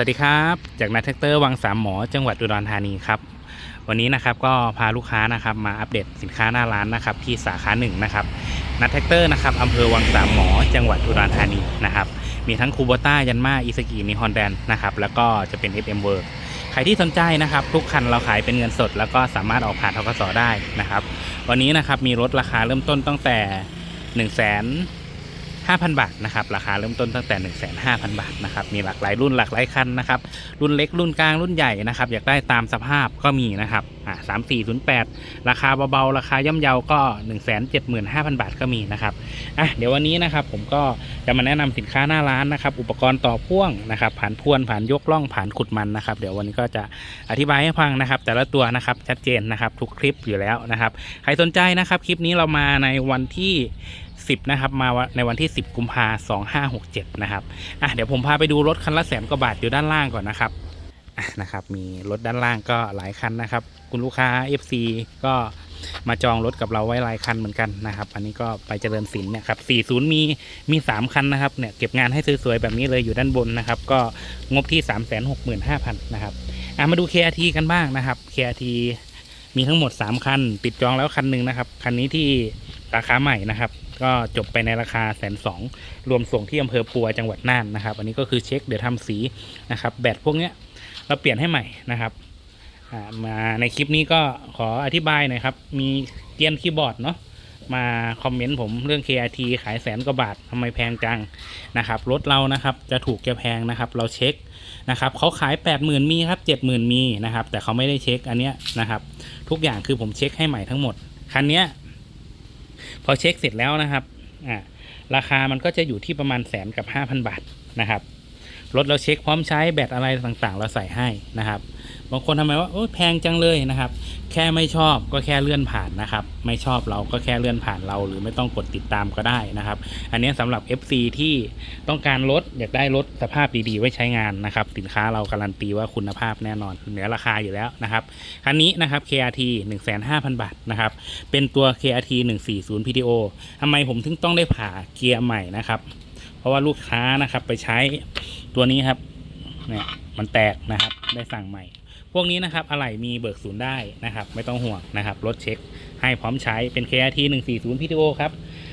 สวัสดีครับ จากนัทแท็กเตอร์วังสามหมอจังหวัดอุดรธานีครับ วันนี้นะครับก็พาลูกค้านะครับมาอัปเดตสินค้าหน้าร้านนะครับที่สาขาหนึ่งนะครับนัทแท็กเตอร์นะครับอำเภอวังสามหมอจังหวัดอุดรธานีนะครับมีทั้งคูโบต้ายันมาอิสกิมีฮอนแดนนะครับแล้วก็จะเป็น FM w o r k ใครที่สนใจนะครับทุกคันเราขายเป็นเงินสด แล้วก็สามารถออกผ่านทกสได้นะครับ วันนี้นะครับมีรถราคาเริ่มต้นตั้งแต่1 5 0 0 0 0 5,000 บาทนะครับราคาเริ่มต้นตั้งแต่ 1 5 0 0 0 บาทนะครับมีหลากหลายรุ่นหลากหลายคันนะครับรุ่นเล็กรุ่นกลางรุ่นใหญ่นะครับอยากได้ตามสภาพก็มีนะครับอ่าสามสี่ศูนย์แปดราคาเบาๆ ราคาย่อมเยาก็ 1 7 5 0 0 0 บาทก็มีนะครับอะเดี๋ยววันนี้นะครับผมก็จะมาแนะนำสินค้าหน้าร้านนะครับอุปกรณ์ต่อพ่วงนะครับผ่านพวนผ่านยกล่องผ่านขุดมันนะครับเดี๋ยววันนี้ก็จะอธิบายให้ฟังนะครับ แต่ละตัวนะครับชัดเจนนะครับทุกคลิปอยู่แล้วนะครับใครสนใจนะครับคลิปนี้เรามาในวันที่ 10 นะครับ มาในวันที่ 10 กุมภาพันธ์2567นะครับอะเดี๋ยวผมพาไปดูรถคันละแสนกว่าบาทอยู่ด้านล่างก่อนนะครับอะนะครับ มีรถด้านล่างก็หลายคันนะครับ คุณลูกค้า FC ก็มาจองรถกับเราไว้หลายคันเหมือนกันนะครับ อันนี้ก็ไปเจริญศิลป์เนี่ยครับ40 มีมี 3 คันนะครับ เนี่ยเก็บงานให้สวยๆแบบนี้เลยอยู่ด้านบนนะครับ ก็งบที่ 365,000นะครับอะมาดู KRT กันบ้างนะครับ KRT มีทั้งหมด 3 คัน ติดจองแล้วคันหนึ่งนะครับ คันนี้ที่ราคาใหม่นะครับ ก็จบไปในราคาแสนสองรวมส่งที่อำเภอปัวจังหวัดน่านนะครับ อันนี้ก็คือเช็คเดี๋ยวทำสีนะครับ แบตพวกเนี้ยเราเปลี่ยนให้ใหม่นะครับอ่ามาในคลิปนี้ก็ขออธิบายหน่อยครับ มีเกียนคีย์บอร์ดเนาะมาคอมเมนต์ผมเรื่อง KRT ขายแสนกว่าบาททำไมแพงจังนะครับรถเรานะครับจะถูกจะแพงนะครับ เราเช็คนะครับเขาขาย 80,000 มีครับ 70,000 มีนะครับ แต่เขาไม่ได้เช็คอันเนี้ยนะครับ ทุกอย่างคือผมเช็คให้ใหม่ทั้งหมด คันเนี้ย พอเช็คเสร็จแล้วนะครับอ่าราคามันก็จะอยู่ที่ประมาณแสนกับ 5,000 บาทนะครับรถเราเช็คพร้อมใช้แบตอะไรต่างๆ เราใส่ให้นะครับ บางคนทำไมว่าโอ้แพงจังเลยนะครับ แค่ไม่ชอบก็แค่เลื่อนผ่านนะครับ ไม่ชอบเราก็แค่เลื่อนผ่านเรา หรือไม่ต้องกดติดตามก็ได้นะครับ อันนี้สำหรับ FC ที่ต้องการรถอยากได้รถสภาพดีๆ ไว้ใช้งานนะครับ สินค้าเราการันตีว่าคุณภาพแน่นอนเหนือราคาอยู่แล้วนะครับคันนี้นะครับ KRT 1,500,000 บาทนะครับ เป็นตัว KRT 140 PTO ทำไมผมถึงต้องได้ผ่าเกียร์ใหม่นะครับเพราะว่าลูกค้านะครับไปใช้ตัวนี้ครับเนี่ยมันแตกนะครับได้สั่งใหม่ วกนี้นะครับอะไหล่มีเบิกศูนย์ได้นะครับ ไม่ต้องห่วงนะครับรถเช็คให้พร้อมใช้เป็น KRT 140 PTO ครับ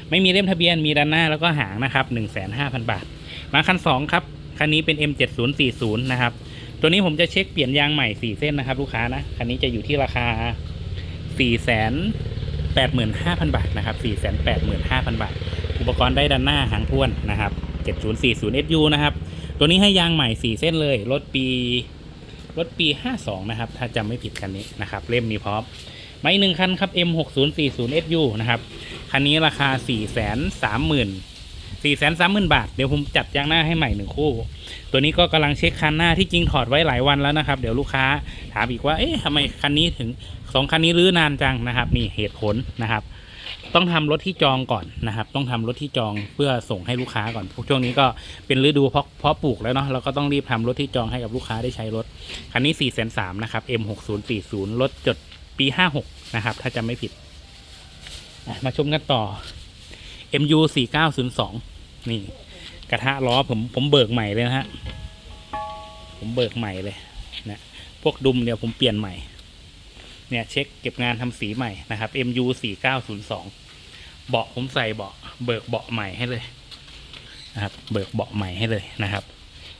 ไม่มีเล่มทะเบียนมีด้านหน้าแล้วก็หางนะครับ15,000 บาท มาคัน 2 ครับ คันนี้เป็น M7040 นะครับ ตัวนี้ผมจะเช็คเปลี่ยนยางใหม่ 4 เส้นนะครับ ลูกค้านะ คันนี้จะอยู่ที่ราคา 485,000 บาทนะครับ485,000 บาท อุปกรณ์ได้ด้านหน้าหางพ่วนนะครับ7040 SU นะครับ ตัวนี้ให้ยางใหม่ 4 เส้นเลย รถปี รถปี 52 นะครับ ถ้าจำไม่ผิดคันนี้นะครับ เล่มมีพร้อมมาอีกหนึ่งคันครับ M6040 SU นะครับ คันนี้ราคา 430,000 430,000 บาท เดี๋ยวผมจัดยางหน้าให้ใหม่หนึ่งคู่ ตัวนี้ก็กำลังเช็คคันหน้าที่จริงถอดไว้หลายวันแล้วนะครับ เดี๋ยวลูกค้าถามอีกว่า เอ๊ะทำไมคันนี้ถึงสองคันนี้รื้อนานจังนะครับ นี่เหตุผลนะครับ ต้องทำรถที่จองก่อนนะครับ ต้องทำรถที่จองเพื่อส่งให้ลูกค้าก่อนช่วงนี้ก็เป็นฤดูเพาะเพาะปลูกแล้วเนาะเราก็ต้องรีบทำรถที่จองให้กับลูกค้าได้ใช้รถคันนี้4ี่แสนสามนะครับ M6040 รถจดปี 56 นะครับ ถ้าจำไม่ผิด มาชมกันต่อ MU 4902 นี่ กระทะล้อผมผมเบิกใหม่เลยนะฮะ ผมเบิกใหม่เลยนะพวกดุมเดี๋ยวผมเปลี่ยนใหม่ เนี่ยเช็คเก็บงานทำสีใหม่นะครับ MU 4902เบาะผมใส่เบาะเบิกเบาะใหม่ให้เลยนะครับ เบิกเบาะใหม่ให้เลยนะครับ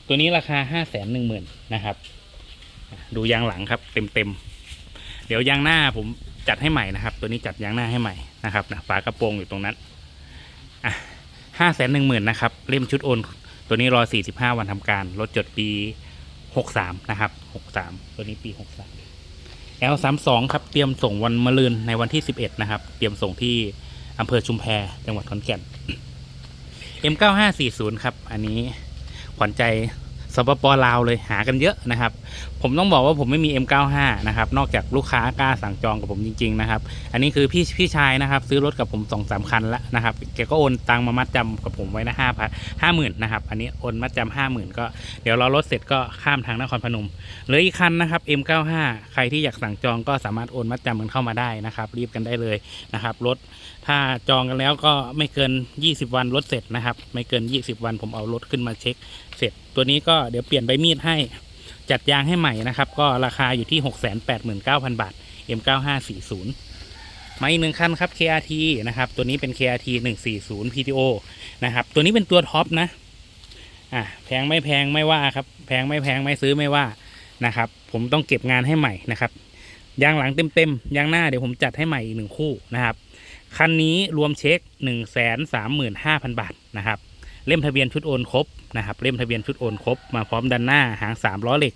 ตัวนี้ราคาห้าแสนหนึ่งหมื่นนะครับ ดูยางหลังครับเต็มเต็มๆเดี๋ยวยางหน้าผมจัดให้ใหม่นะครับ ตัวนี้จัดยางหน้าให้ใหม่นะครับนะฝากระโปรงอยู่ตรงนั้นอะห้าแสนหนึ่งหมื่นนะครับเล่มชุดโอนตัวนี้รอสี่สิบห้าวันทำการ รถจดปีหกสามนะครับหกสามตัวนี้ปีหกสาม L 3 2 ครับเตรียมส่งวันมะรืนในวันที่ 11 นะครับ เตรียมส่งที่อำเภอชุมแพจังหวัดขอนแก่น M 9 5 4 0 ครับ อันนี้ขวัญใจ สปปลาวเลยหากันเยอะนะครับ ผมต้องบอกว่าผมไม่มี M95 นะครับ นอกจากลูกค้ากล้าสั่งจองกับผมจริงๆนะครับ อันนี้คือพี่พี่ชายนะครับ ซื้อรถกับผมสองสามคันแล้วนะครับแกก็โอนตังมามัดจำกับผมไว้นะห้าพันห้าหมื่นนะครับ อันนี้โอนมัดจำห้าหมื่นก็เดี๋ยวเรารถเสร็จก็ข้ามทางนครพนมเหลืออีกคันนะครับ M95 ใครที่อยากสั่งจองก็สามารถโอนมัดจำกันเข้ามาได้นะครับ รีบกันได้เลยนะครับรถถ้าจองกันแล้วก็ไม่เกิน 20 วันรถเสร็จนะครับ ไม่เกิน 20 วันผมเอารถขึ้นมาเช็คเสร็จ ตัวนี้ก็เดี๋ยวเปลี่ยนใบมีดให้จัดยางให้ใหม่นะครับ ก็ราคาอยู่ที่ 689,000 บาท M9540 มาอีกหนึ่งคันครับ KRT นะครับ ตัวนี้เป็น KRT 140 PTO นะครับ ตัวนี้เป็นตัวท็อปนะอะแพงไม่แพงไม่ว่าครับ แพงไม่แพงไม่ซื้อไม่ว่านะครับ ผมต้องเก็บงานให้ใหม่นะครับยางหลังเต็มๆยางหน้าเดี๋ยวผมจัดให้ใหม่อีกหนึ่งคู่นะครับคันนี้รวมเช็ค 1 3 5 0 0 0 บาทนะครับ เล่มทะเบียนชุดโอนครบ นะครับเล่มทะเบียนชุดโอนครบมาพร้อมดันหน้าหางสามล้อเหล็ก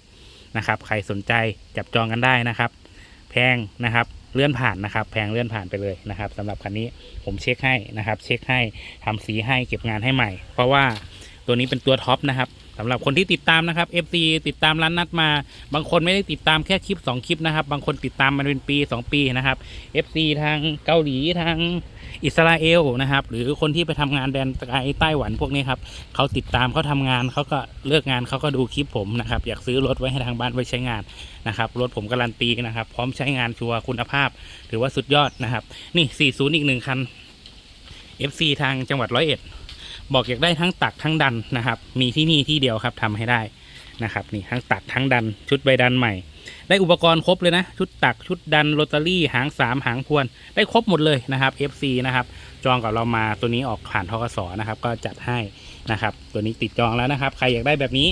นะครับใครสนใจจับจองกันได้นะครับ แพงนะครับเลื่อนผ่านนะครับ แพงเลื่อนผ่านไปเลยนะครับสำหรับคันนี้ผมเช็คให้นะครับ เช็คให้ทำสีให้เก็บงานให้ใหม่ เพราะว่าตัวนี้เป็นตัวท็อปนะครับสำหรับคนที่ติดตามนะครับ FC ติดตามร้านนัดมา บางคนไม่ได้ติดตามแค่คลิป 2 คลิปนะครับ บางคนติดตามมันเป็นปี 2 ปีนะครับ FC ทางเกาหลีทาง อิสราเอลนะครับ หรือคนที่ไปทำงานแดนไกลไต้หวันพวกนี้ครับเขาติดตามเขาทำงานเขาก็เลิกงานเขาก็ดูคลิปผมนะครับอยากซื้อรถไว้ให้ทางบ้านไว้ใช้งานนะครับรถผมการันตีนะครับ พร้อมใช้งานชัวร์คุณภาพ ถือว่าสุดยอดนะครับ นี่ 40 อีกหนึ่งคัน FC ทางจังหวัดร้อยเอ็ดบอกอยากได้ทั้งตักทั้งดันนะครับ มีที่นี่ที่เดียวครับทำให้ได้นะครับนี่ทั้งตักทั้งดันชุดใบดันใหม่ ได้อุปกรณ์ครบเลยนะ ชุดตักชุดดันโรตารี่หางสามหางพวน ได้ครบหมดเลยนะครับ FC นะครับ จองกับเรามาตัวนี้ออกผ่านทกสนะครับ ก็จัดให้นะครับ ตัวนี้ติดจองแล้วนะครับ ใครอยากได้แบบนี้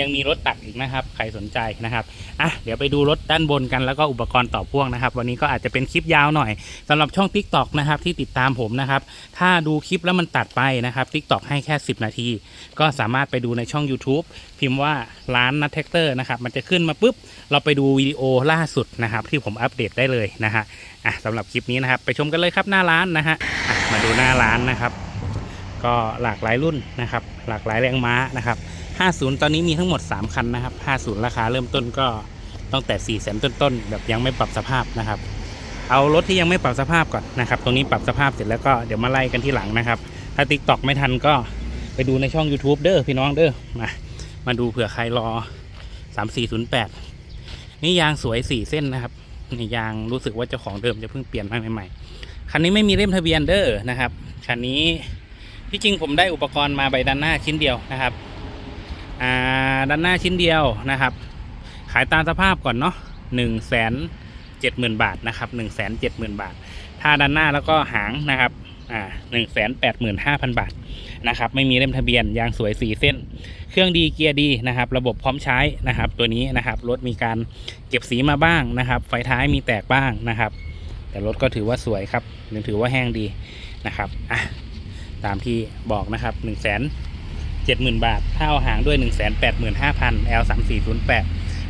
ยังมีรถตักอีกนะครับใครสนใจนะครับอะเดี๋ยวไปดูรถด้านบนกันแล้วก็อุปกรณ์ต่อพ่วงนะครับ วันนี้ก็อาจจะเป็นคลิปยาวหน่อยสำหรับช่อง Tik t o อกนะครับที่ติดตามผมนะครับ ถ้าดูคลิปแล้วมันตัดไปนะครับ Tik t o อกให้แค่ 10 นาที ก็สามารถไปดูในช่อง YouTube พิมพ์ว่าร้านนัทแท็กเตอร์นะครับมันจะขึ้นมาปุ๊บ เราไปดูวิดีโอล่าสุดนะครับ ที่ผมอัปเดตได้เลยนะฮะอะสำหรับคลิปนี้นะครับ ไปชมกันเลยครับหน้าร้านนะฮะะมาดูหน้าร้านนะครับ ก็หลากหลายรุ่นนะครับ หลากหลายแรงม้านะครับ 50 ตอนนี้มีทั้งหมด 3 คันนะครับ 50 ราคาเริ่มต้นก็ตั้งแต่4 0 0 0 0 0ต้นๆแบบยังไม่ปรับสภาพนะครับ เอารถที่ยังไม่ปรับสภาพก่อนนะครับ ตรงนี้ปรับสภาพเสร็จแล้วก็เดี๋ยวมาไล่กันที่หลังนะครับ ถ้าติ๊กตอกไม่ทันก็ไปดูในช่อง YouTube เด้อพี่น้องเด้อมามาดูเผื่อใครรอ 3408 นี่ยางสวย 4 เส้นนะครับนี่ยางรู้สึกว่าเจ้าของเดิมจะเพิ่งเปลี่ยนมาใหม่ๆคันนี้ไม่มีเล่มทะเบียนเด้อนะครับคันนี้ที่จริงผมได้อุปกรณ์มาใบด้านหน้าชิ้นเดียวนะครับ อ่าด้านหน้าชิ้นเดียวนะครับ ขายตามสภาพก่อนเนาะหนึ่งแสนเจ็ดหมื่นบาทนะครับหนึ่งแสนเจ็ดหมื่นบาท ถ้าด้านหน้าแล้วก็หางนะครับอ่าหนึ่งแสนแปดหมื่นห้าพันบาทนะครับไม่มีเล่มทะเบียนยางสวยสี่เส้น เครื่องดีเกียร์ดีนะครับ ระบบพร้อมใช้นะครับ ตัวนี้นะครับรถมีการเก็บสีมาบ้างนะครับ ไฟท้ายมีแตกบ้างนะครับ แต่รถก็ถือว่าสวยครับยังถือว่าแห้งดีนะครับอะตามที่บอกนะครับหนึ่งแสน เจ็ดหมื่นบาท ถ้าเอาหางด้วยหนึ่งแสนแปดหมื่นห้าพัน L สามสี่ศูนย์แปด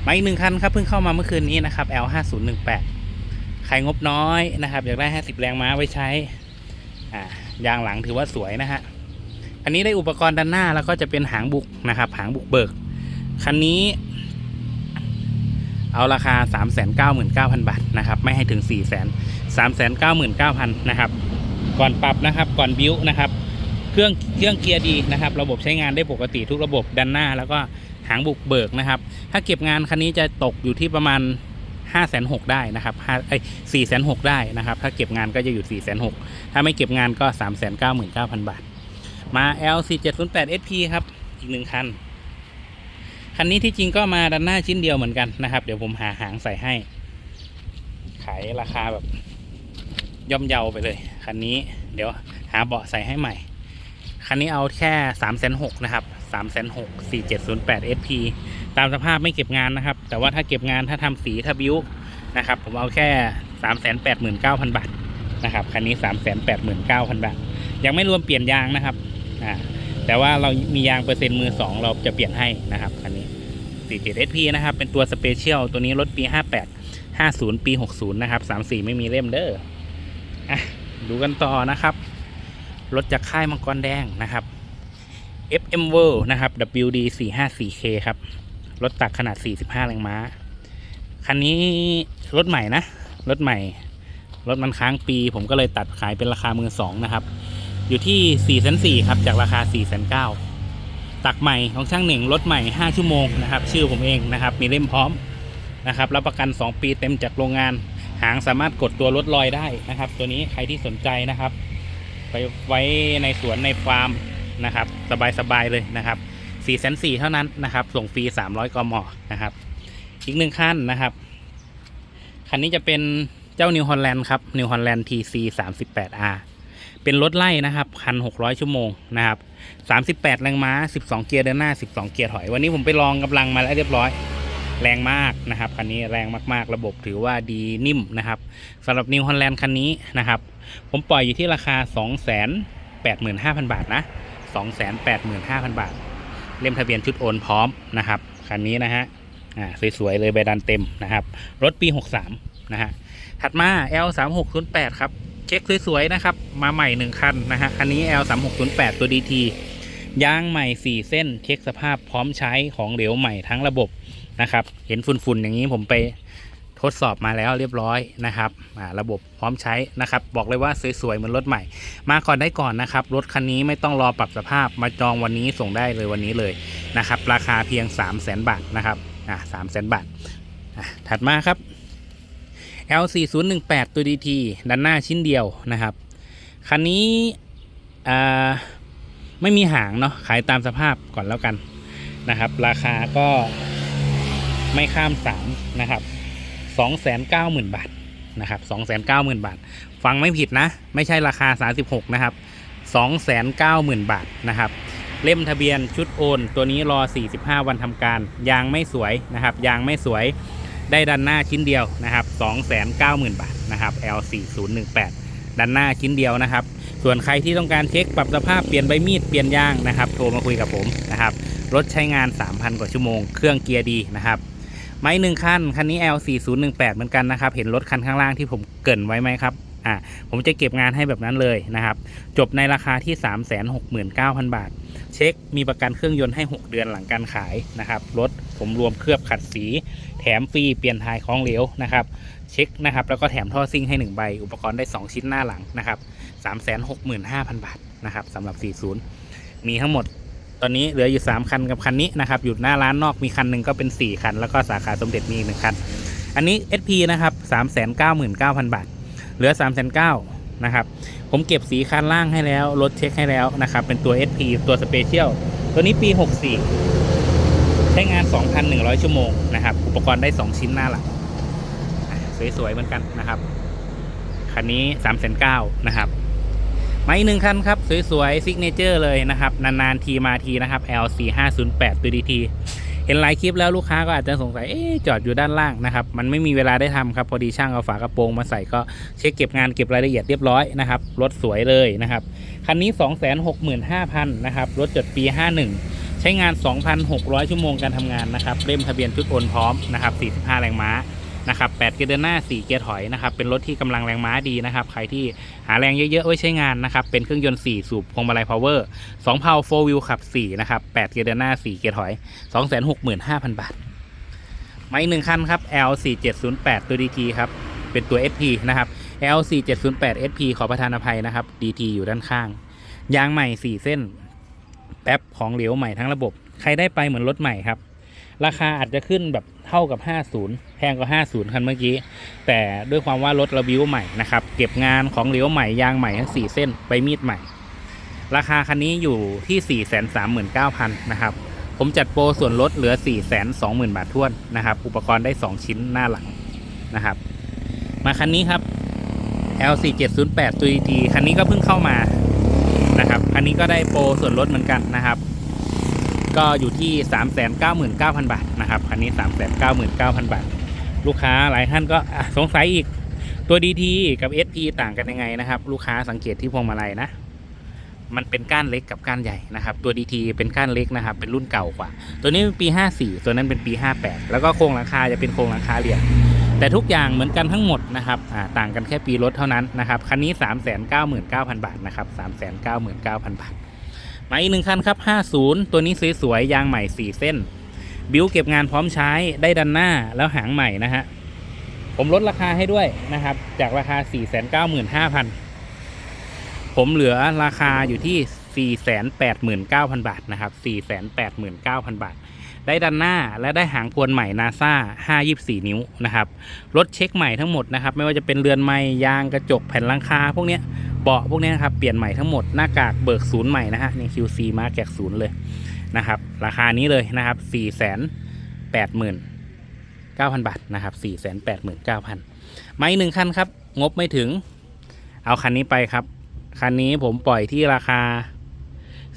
มาอีกหนึ่งคันครับเพิ่งเข้ามาเมื่อคืนนี้นะครับ L ห้าศูนย์หนึ่งแปดใครงบน้อยนะครับ อยากได้ห้าสิบแรงม้าไว้ใช้อ่ายางหลังถือว่าสวยนะฮะอันนี้ได้อุปกรณ์ด้านหน้าแล้วก็จะเป็นหางบุกนะครับ หางบุกเบิกคันนี้เอาราคา 3 9 9 0 0 0 บาทนะครับ ไม่ให้ถึง 4 0 0 0 0 3 9 9 0 0 0 นะครับ ก่อนปรับนะครับ ก่อนบิ้วนะครับ เครื่องเครื่องเกียร์ดีนะครับ ระบบใช้งานได้ปกติทุกระบบด้านหน้า แล้วก็หางบุกเบิกนะครับ ถ้าเก็บงานคันนี้จะตกอยู่ที่ประมาณ5 6 0 0 0ได้นะครับ5ไอ้4 6 0 0 0ได้นะครับ ถ้าเก็บงานก็จะอยู่4 6 0 0 0ถ้าไม่เก็บงานก็ 3 9 9 0 0 0 บาท มา L 4 7 0 8 SP ครับ อีกหนึ่งคัน คันนี้ที่จริงก็มาด้านหน้าชิ้นเดียวเหมือนกันนะครับ เดี๋ยวผมหาหางใส่ให้ ขายราคาแบบย่อมเยาไปเลย คันนี้ เดี๋ยวหาเบาะใส่ให้ใหม่ คันนี้เอาแค่3ามแสนหนะครับ3ามแสนหกสี่เจ็ดศูนย์แปด SP ตามสภาพไม่เก็บงานนะครับ แต่ว่าถ้าเก็บงานถ้าทำสีถ้าบิ้วนะครับ ผมเอาแค่3ามแสนแปดหมื่นเก้าพันบาทนะครับ คันนี้3ามแสนแปดหมื่นเก้าพันบาท ยังไม่รวมเปลี่ยนยางนะครับอ่าแต่ว่าเรามียางเปอร์เซ็นต์มือสองเราจะเปลี่ยนให้นะครับคันนี้47 SP นะครับ เป็นตัวสเปเชียลตัวนี้รถปี58 50ปี60นะครับ34ไม่มีเล่มเด้ออะดูกันต่อนะครับ รถจากค่ายมังกรแดงนะครับ FM World นะครับ WD 454K ครับ รถตักขนาด 45 แรงม้า คันนี้รถใหม่นะ รถใหม่ รถมันค้างปี ผมก็เลยตัดขายเป็นราคามือสองนะครับ อยู่ที่4ี่แสนสี่ครับ จากราคา4ี่แสนเก้าตักใหม่ของช่างหนึ่งรถใหม่ 5 ชั่วโมงนะครับ ชื่อผมเองนะครับ มีเล่มพร้อมนะครับรับประกัน 2 ปีเต็มจากโรงงาน หางสามารถกดตัวรถลอยได้นะครับ ตัวนี้ใครที่สนใจนะครับ ไปไว้ในสวนในฟาร์มนะครับ สบายๆเลยนะครับ4ี่แสนสี่เท่านั้นนะครับ ส่งฟรี 300กมนะครับ อีกหนึ่งคันนะครับ คันนี้จะเป็นเจ้านิวฮอลแลนด์ครับนิวฮอลแลนด์ TC 38R เป็นรถไล่นะครับพันหกร้อยชั่วโมงนะครับสามสิบแปดแรงม้าสิบสองเกียร์เดินหน้าสิบสองเกียร์ถอย วันนี้ผมไปลองกำลังมาแล้วเรียบร้อย แรงมากนะครับคันนี้แรงมากๆ ระบบถือว่าดีนิ่มนะครับสำหรับนิวฮอลแลนด์คันนี้นะครับ ผมปล่อยอยู่ที่ราคา 2 8 5 0 0 0 บาทนะ2 8 5 0 0 0 บาท เล่มทะเบียนชุดโอนพร้อมนะครับคันนี้นะฮะอ่าสวยๆเลยใบดันเต็มนะครับ รถปี 63 นะฮะถัดมา L 3 6 0 8 ครับเช็คสวยๆนะครับ มาใหม่ 1 คันนะฮะคันนี้ L 3 6 0 8 ตัว DT ยางใหม่ 4 เส้น เช็คสภาพพร้อมใช้ของเหลวใหม่ทั้งระบบ นะครับ เห็นฝุ่นๆอย่างนี้ผมไปทดสอบมาแล้วเรียบร้อยนะครับระบบพร้อมใช้นะครับ บอกเลยว่าสวยๆเหมือนรถใหม่ มาก่อนได้ก่อนนะครับ รถคันนี้ไม่ต้องรอปรับสภาพมาจองวันนี้ส่งได้เลยวันนี้เลยนะครับ ราคาเพียง 3 0 0 0 0 0บาทนะครับอ่าสามแสนบาทถัดมาครับ L 4 0 1 8 ตัว DT ด้านหน้าชิ้นเดียวนะครับ คันนี้อ่าไม่มีหางเนาะขายตามสภาพก่อนแล้วกันนะครับ ราคาก็ ไม่ข้ามสามนะครับสองแสนเก้าหมื่นบาทนะครับสองแสนเก้าหมื่นบาท ฟังไม่ผิดนะ ไม่ใช่ราคา 36 นะครับ 290,000 บาทนะครับเล่มทะเบียนชุดโอน ตัวนี้รอ 45 วันทำการ ยางไม่สวยนะครับ ยางไม่สวยได้ดันหน้าชิ้นเดียวนะครับ 290,000 บาทนะครับ L4018 ดันหน้าชิ้นเดียวนะครับ ส่วนใครที่ต้องการเช็คปรับสภาพเปลี่ยนใบมีดเปลี่ยนยางนะครับ โทรมาคุยกับผมนะครับ รถใช้งาน 3,000 กว่าชั่วโมง เครื่องเกียร์ดีนะครับ ไม้หนึ่งคันคันนี้ L4018 เหมือนกันนะครับ เห็นรถคันข้างล่างที่ผมเกินไว้ไหมครับอ่าผมจะเก็บงานให้แบบนั้นเลยนะครับ จบในราคาที่ 369,000 บาท เช็คมีประกันเครื่องยนต์ให้ 6 เดือนหลังการขายนะครับ รถผมรวมเคลือบขัดสี แถมฟรีเปลี่ยนทายของเหลวนะครับ เช็คนะครับ แล้วก็แถมท่อซิ่งให้ 1 ใบ อุปกรณ์ได้ 2 ชิ้นหน้าหลังนะครับ 365,000 บาทนะครับสำหรับ 40 มีทั้งหมด ตอนนี้เหลืออยู่ 3 คันกับคันนี้นะครับอยู่หน้าร้านนอกมีคันหนึ่งก็เป็น 4 คัน แล้วก็สาขาสมเด็จมีอีกหนึ่งคัน อันนี้ SP นะครับ399,000 บาท เหลือ 3 9 0 0 0นะครับผมเก็บสีคันล่างให้แล้วรถเช็คให้แล้วนะครับเป็นตัว SP ตัวสเปเชียลตัวนี้ปี 64 ใช้งาน 2,100 ชั่วโมงนะครับอุปกรณ์ได้ 2 ชิ้นหน้าหลังสวยๆเหมือนกันนะครับคันนี้3 9 0 0 0นะครับ มาอีกหนึ่งคันครับ สวยๆซิกเนเจอร์เลยนะครับ นานๆทีมาทีนะครับ L4508 ตัว DT เห็นหลายคลิปแล้วลูกค้าก็อาจจะสงสัยเอ๊จอดอยู่ด้านล่างนะครับ มันไม่มีเวลาได้ทำครับ พอดีช่างเอาฝากระโปรงมาใส่ก็เช็คเก็บงานเก็บรายละเอียดเรียบร้อยนะครับ รถสวยเลยนะครับ คันนี้ 265,000นะครับ รถจดปี 51 ใช้งาน 2,600 ชั่วโมงการทำงานนะครับ เล่มทะเบียนชุดโอนพร้อมนะครับ 45 แรงม้า นะครับ8เกียร์เดินหน้า 4 เกียร์ถอยนะครับเป็นรถที่กำลังแรงม้าดีนะครับใครที่หาแรงเยอะๆไว้ใช้งานนะครับเป็นเครื่องยนต์ 4 สูบพวงมาลัยพาวเวอร์2เพาโฟวิวขับ4นะครับ8เกียร์เดินหน้า 4 เกียร์ถอย 265,000 บาทมาอีกหนึ่งคันครับ L4708 ตัว DT ครับเป็นตัว SP นะครับ L4708 SP ขอประทานอภัยนะครับ DT อยู่ด้านข้างยางใหม่ 4 เส้นแป๊บของเหลวใหม่ทั้งระบบ ใครได้ไปเหมือนรถใหม่ครับ ราคาอาจจะขึ้นแบบเท่ากับ 50 แพงกว่า 50 คันเมื่อกี้ แต่ด้วยความว่ารถระวิวใหม่นะครับ เก็บงานของเหลวใหม่ ยางใหม่ทั้ง 4 เส้นใบมีดใหม่ ราคาคันนี้อยู่ที่ 439,000 นะครับ ผมจัดโปรส่วนลดเหลือ 420,000 บาทท้วนนะครับ อุปกรณ์ได้ 2 ชิ้นหน้าหลังนะครับ มาคันนี้ครับ L4708 GT คันนี้ก็เพิ่งเข้ามานะครับ คันนี้ก็ได้โปรส่วนลดเหมือนกันนะครับ ก็อยู่ที่ 399,000 บาทนะครับคันนี้ 399,000 บาท ลูกค้าหลายท่านก็สงสัยอีกตัว DT กับ SP ต่างกันยังไงนะครับ ลูกค้าสังเกตที่พวงมาลัยนะ มันเป็นก้านเล็กกับก้านใหญ่นะครับ ตัว DT เป็นก้านเล็กนะครับ เป็นรุ่นเก่ากว่า ตัวนี้เป็นปี 54 ตัวนั้นเป็นปี 58 แล้วก็โครงหลังคาจะเป็นโครงหลังคาเหลี่ยมแต่ทุกอย่างเหมือนกันทั้งหมดนะครับต่างกันแค่ปีรถเท่านั้นนะครับคันนี้ 399,000 บาทนะครับ399,000 บาท มาอีกหนึ่งคันครับ 50 ตัวนี้สวยๆยางใหม่ 4 เส้น บิวเก็บงานพร้อมใช้ได้ดันหน้าแล้วหางใหม่นะฮะ ผมลดราคาให้ด้วยนะครับ จากราคา 495,000 ผมเหลือราคาอยู่ที่ 489,000 บาทนะครับ 489,000 บาท ได้ดันหน้าและได้หางพวนใหม่นาซา524 นิ้วนะครับ รถเช็คใหม่ทั้งหมดนะครับ ไม่ว่าจะเป็นเรือนไม้ยางกระจกแผ่นลังคาพวกเนี้ยเบาะพวกนี้นะครับ เปลี่ยนใหม่ทั้งหมด หน้ากากเบิกศูนย์ใหม่นะฮะนี่ QC มาแกกศูนย์เลยนะครับ ราคานี้เลยนะครับ 4 8 0 0 0 9,000 บาทนะครับ 4 8 9 0 0 0 ไม่หนึ่งคันครับ งบไม่ถึง เอาคันนี้ไปครับ คันนี้ผมปล่อยที่ราคา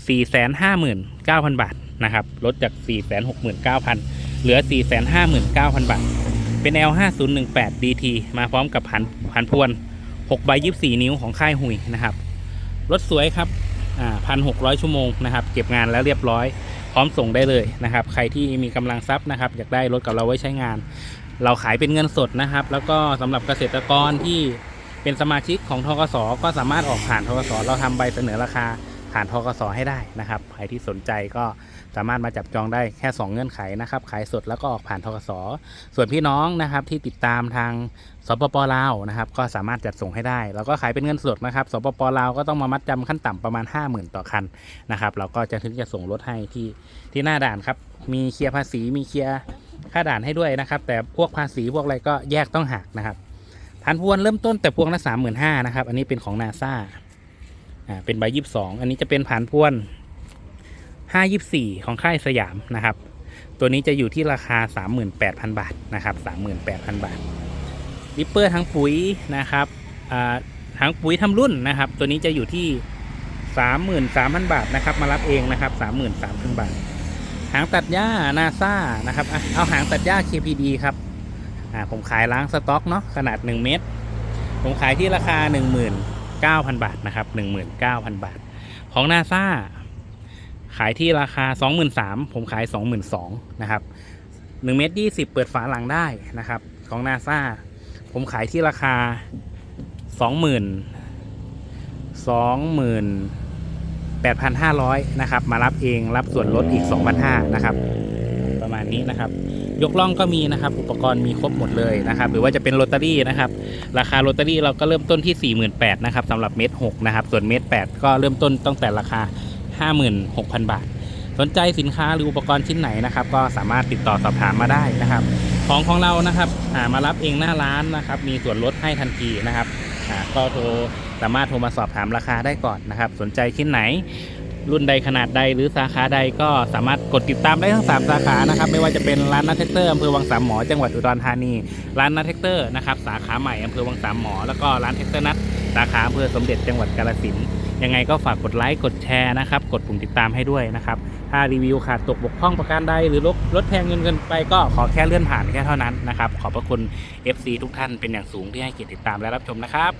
459,000 บาท นะครับลดจาก 469,000 เหลือ 459,000 บาท เป็น L 5 0 1 8 DT มาพร้อมกับผันผันพวน6ใบ24 นิ้วของค่ายหุยนะครับรถสวยครับอ่าพันหกร้อยชั่วโมงนะครับ เก็บงานแล้วเรียบร้อย พร้อมส่งได้เลยนะครับ ใครที่มีกำลังทรัพย์นะครับ อยากได้รถกับเราไว้ใช้งาน เราขายเป็นเงินสดนะครับ แล้วก็สำหรับเกษตรกรที่เป็นสมาชิกของทกสก็สามารถออกผ่านทกสเราทำใบเสนอราคา ผ่านทกสให้ได้นะครับใครที่สนใจก็สามารถมาจับจองได้แค่ 2 เงื่อนไขนะครับขายสดแล้วก็ออกผ่านทกสส่วนพี่น้องนะครับที่ติดตามทางสปปลาวนะครับก็สามารถจัดส่งให้ได้ แล้วก็ขายเป็นเงินสดนะครับสปปลาวก็ต้องมามัดจำขั้นต่ำประมาณ 50,000 ต่อคันนะครับเราก็จะถึงจะส่งรถให้ที่ที่หน้าด่านครับมีเคลียร์ภาษีมีเคลียร์ค่าด่านให้ด้วยนะครับ แต่พวกภาษีพวกอะไรก็แยกต้องหักนะครับพันพวนเริ่มต้นแต่พวงละสามหมื่นห้านะครับ อันนี้เป็นของนาซา อ่าเป็นใบยี่สิบสองอันนี้จะเป็นผ่านพวนห้ายี่สี่ของค่ายสยามนะครับ ตัวนี้จะอยู่ที่ราคา 38,000 บาทนะครับ38,000 บาทดิปเปอร์ทั้งปุ๋ยนะครับอ่าทั้งปุ๋ยทำรุ่นนะครับ ตัวนี้จะอยู่ที่33,000 บาทนะครับ มารับเองนะครับ 33,000 บาท หางตัดหญ้านาซ่านะครับ เอาหางตัดหญ้า KPD ครับ ผมขายล้างสต็อกเนาะขนาด 1 เมตร ผมขายที่ราคา 19,000 บาทนะครับ19,000 บาท ของนาซาขายที่ราคา 23,000ผมขาย 22,000นะครับ1เมตร20 เปิดฝาหลังได้นะครับ ของนาซาผมขายที่ราคา 20,000 20,000 8,500นะครับ มารับเองรับส่วนลดอีก 2,500นะครับ ประมาณนี้นะครับ ยกล่องก็มีนะครับ อุปกรณ์มีครบหมดเลยนะครับ หรือว่าจะเป็นโรตารี่นะครับ ราคาโรตารี่เราก็เริ่มต้นที่ 48,000นะครับสำหรับเมตร6นะครับ ส่วนเมตร8ก็เริ่มต้นตั้งแต่ราคา 56,000 บาท สนใจสินค้าหรืออุปกรณ์ชิ้นไหนนะครับ ก็สามารถติดต่อสอบถามมาได้นะครับ ของของเรานะครับามารับเองหน้าร้านนะครับ มีส่วนลดให้ทันทีนะครับก็โทรสามารถโทรมาสอบถามราคาได้ก่อนนะครับ สนใจชิ้นไหน รุ่นใดขนาดใดหรือสาขาใดก็สามารถกดติดตามได้ทั้ง 3 สาขานะครับ ไม่ว่าจะเป็นร้านนัทเทคเตอร์อำเภอวังสามหมอจังหวัดอุดรธานี ร้านนัทเทคเตอร์นะครับสาขาใหม่อำเภอวังสามหมอ แล้วก็ร้านเทคเตอร์นัทสาขาอำเภอสมเด็จจังหวัดกาฬสินธุ์ยังไงก็ฝากกดไลค์กดแชร์นะครับกดปุ่มติดตามให้ด้วยนะครับถ้ารีวิวขาดตกบกพร่องประการใดหรือลดลดแพงเงินเกินไปก็ขอแค่เลื่อนผ่านแค่เท่านั้นนะครับขอบพระคุณ FC ทุกท่านเป็นอย่างสูงที่ให้เกียรติติดตามและรับชมนะครับ